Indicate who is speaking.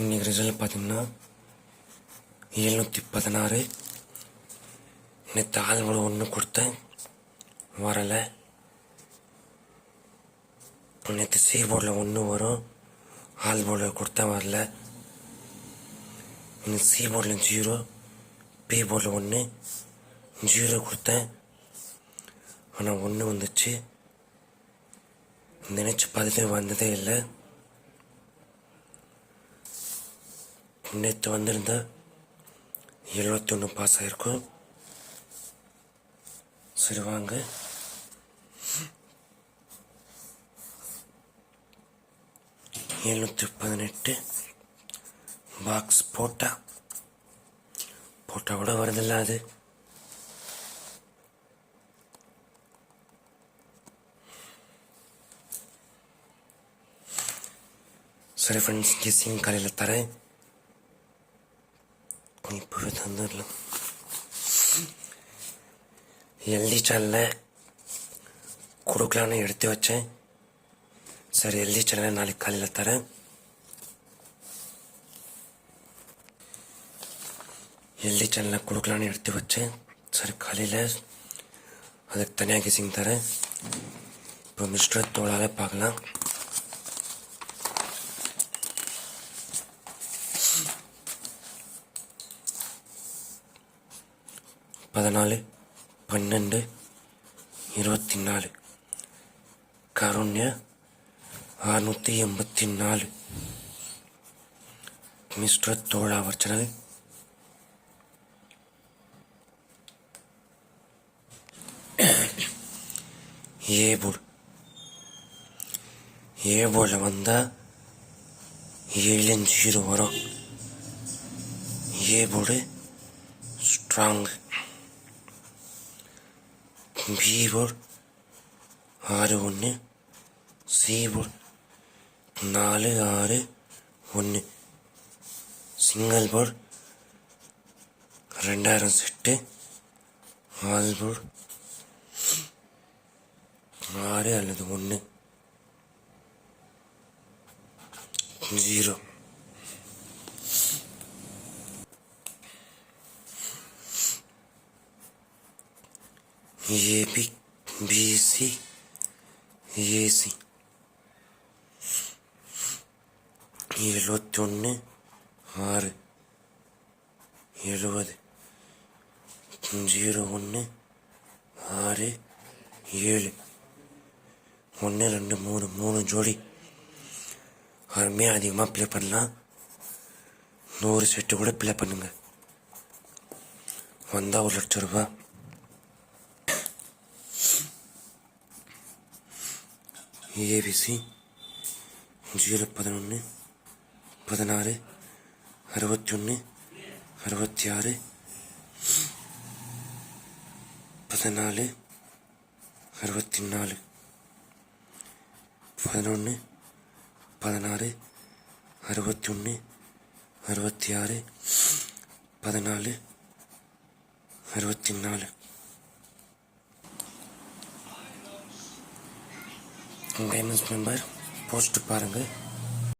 Speaker 1: இன்னைக்கு ரிசல்ட் பார்த்தீங்கன்னா எழுநூற்றி பதினாறு. நேற்று ஆல்போர்டு ஒன்று கொடுத்தேன். வரலை. நேற்று சி போர்டில் ஒன்று வரும். ஆல் போர்டில் கொடுத்தேன் வரல. இன்னும் சி போர்டில் ஜீரோ பி போர்டில் ஒன்று ஜீரோ கொடுத்தேன். ஆனால் ஒன்று வந்துச்சு. நினச்சி பார்த்துட்டு வந்ததே இல்லை. நேற்று வந்திருந்தேன் எழுபத்தி ஒன்று பாஸ் ஆகிருக்கும் சரி வாங்க. எழுநூற்றி பதினெட்டு பாக்ஸ் போட்டா. போட்டால் கூட வருதில்ல அது. சரி ஃப்ரெண்ட்ஸ் கெஸ்ஸிங் காலையில் தரேன். இப்போவே தந்துடலாம் எல்டி சேனலில் கொடுக்கலான்னு எடுத்து வச்சேன். சரி எல்டி சேனலை நாளைக்கு காலையில் தரேன். எல்டி சேனலில் கொடுக்கலான்னு எடுத்து வச்சேன். சரி காலையில் அதுக்கு தனியாக கிசிங் தரேன். இப்போ மிஸ்டர் தோளால் பார்க்கலாம். பதினாலு பன்னெண்டு இருபத்தி நாலு கருண்யா அறுநூற்றி எண்பத்தி நாலு மிஸ்டர் தோழா அவர் சேனல் ஏ வந்தால் ஏழு ஜீரோ வரும். ஏபோடு ஸ்ட்ராங்கு. ஸ்ட்ராங் ஆறு ஒன்று சி நாலு ஆறு ஒன்று சிங்கிள் போர்டு ரெண்டாயிரம் செட்டு ஆல் போர்டு ஆறு அல்லது ஒன்று ஜீரோ ஏபி பிசி ஏசி எழுபத்தி ஒன்று ஆறு எழுபது ஜீரோ ஒன்று ஆறு ஏழு ஒன்று ரெண்டு மூணு மூணு ஜோடி அருமையாக அதிகமாக ப்ளே பண்ணலாம் நூறு செட்டு கூட ப்ளே பண்ணுங்க வந்தால் ஒரு லட்சம் ரூபாய் ஏபிசி ஜீரோ பதினொன்று பதினாறு அறுபத்தி ஒன்று அறுபத்தி ஆறு பதினாலு அறுபத்தி நாலு பதினொன்று பதினாறு அறுபத்தி ஒன்று அறுபத்தி ஆறு பதினாலு அறுபத்தி நாலு உங்கள் எம்எஸ் மெம்பர் போஸ்ட்டு பாருங்கள்